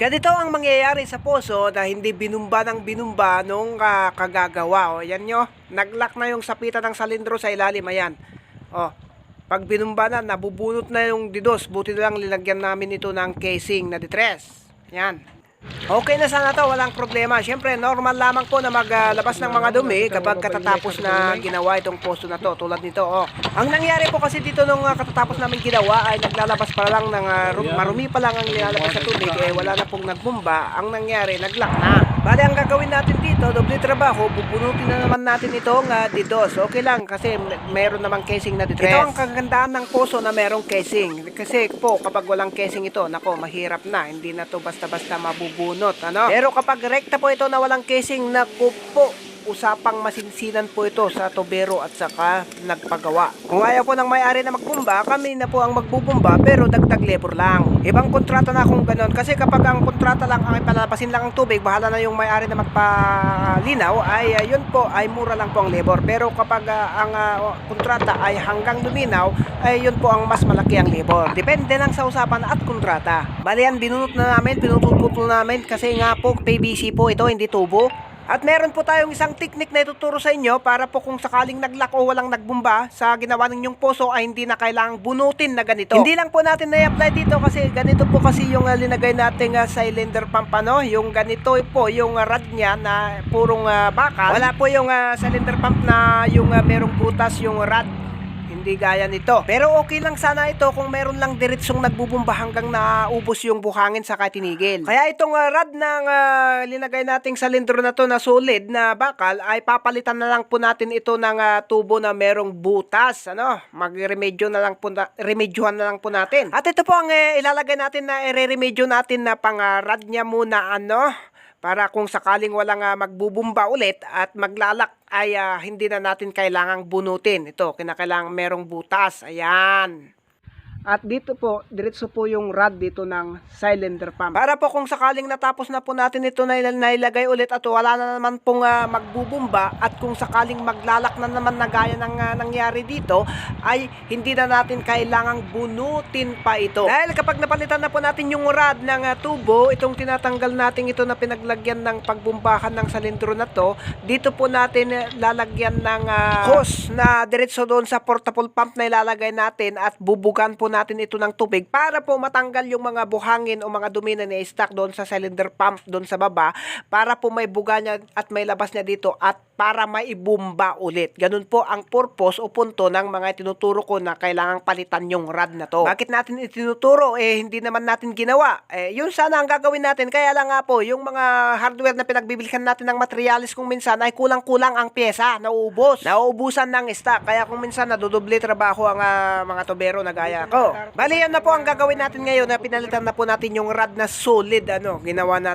Ganito ang mangyayari sa poso na hindi binumba ng binumba nung ah, kagagawa. O, yan nyo. Naglock na yung sapitan ng salindro sa ilalim. Ayan. O, pag binumba na, nabubunot na yung didos. Buti na lang lilagyan namin ito ng casing na ditres. Yan. Okay na sana to, walang problema. Siyempre, normal lamang po na maglabas ng mga dumi kapag katatapos na ginawa itong posto na to. Tulad nito, oh. Ang nangyari po kasi dito nung ah, katatapos namin ginawa ay naglalabas pa lang ng ah, ru- marumi pa lang ang nilalabas sa tubig eh wala na pong nagbumba. Ang nangyari, naglock na. Bali, ang gagawin natin dito, doble trabaho, bubunutin na naman natin itong uh, didos. Okay lang kasi meron namang casing na ditres. Ito ang kagandaan ng poso na merong casing. Kasi po, kapag walang casing ito, nako, mahirap na. Hindi na to basta-basta mabubunot. Ano? Pero kapag rekta po ito na walang casing, naku po, usapang masinsinan po ito sa tobero at saka nagpagawa. Kung ayaw po ng may-ari na magbumba, kami na po ang magbubumba pero dagdag labor lang. Ibang kontrata na kung ganon kasi kapag ang kontrata lang ang ipalabasin lang ang tubig, bahala na yung may-ari na magpalinaw ay uh, yun po ay mura lang po ang labor. Pero kapag uh, ang uh, kontrata ay hanggang luminaw, ay yun po ang mas malaki ang labor. Depende lang sa usapan at kontrata. Bali yan, binunot na namin, pinutututol namin kasi nga po PVC po ito, hindi tubo. At meron po tayong isang technique na ituturo sa inyo para po kung sakaling naglock o walang nagbumba sa ginawa ninyong poso ay hindi na kailangang bunutin na ganito. Hindi lang po natin na-apply dito kasi ganito po kasi yung uh, linagay nating uh, cylinder pump ano, yung ganito po yung uh, rod niya na purong uh, bakal. Wala po yung uh, cylinder pump na yung uh, merong butas yung rod. Hindi gaya nito. Pero okay lang sana ito kung meron lang diretsong nagbubumba hanggang naubos yung buhangin sa tinigil. Kaya itong uh, rod ng uh, linagay nating salindro na to na solid na bakal ay papalitan na lang po natin ito ng uh, tubo na merong butas. Ano? Magremedyo na lang po na, remedyohan na lang po natin. At ito po ang uh, ilalagay natin na ire-remedyo natin na pang uh, rod niya muna ano para kung sakaling walang uh, magbubumba ulit at maglalak ay ah, hindi na natin kailangang bunutin. Ito, kinakailangan merong butas. Ayan. At dito po, diretso po yung rod dito ng cylinder pump. Para po kung sakaling natapos na po natin ito na il- nailagay ulit at wala na naman pong ah, magbubumba at kung sakaling maglalak na naman na gaya ng ah, nangyari dito, ay hindi na natin kailangang bunutin pa ito. Dahil kapag napalitan na po natin yung rod ng ah, tubo, itong tinatanggal natin ito na pinaglagyan ng pagbumbahan ng salindro na to, dito po natin eh, lalagyan ng ah, hose na diretso doon sa portable pump na ilalagay natin at bubugan po natin ito ng tubig para po matanggal yung mga buhangin o mga dumi na ni-stack doon sa cylinder pump doon sa baba para po may buga niya at may labas niya dito at para maibumba ulit. Ganun po ang purpose o punto ng mga tinuturo ko na kailangang palitan yung rod na to. Bakit natin itinuturo? Eh, hindi naman natin ginawa. Eh, yun sana ang gagawin natin. Kaya lang nga po, yung mga hardware na pinagbibilhan natin ng materialis kung minsan ay kulang-kulang ang pyesa, nauubos. Nauubusan ng stock. Kaya kung minsan nadudoble trabaho ang ah, mga tobero na gaya ko. Bali, yan na po ang gagawin natin ngayon na pinalitan na po natin yung rod na solid, ano, ginawa natin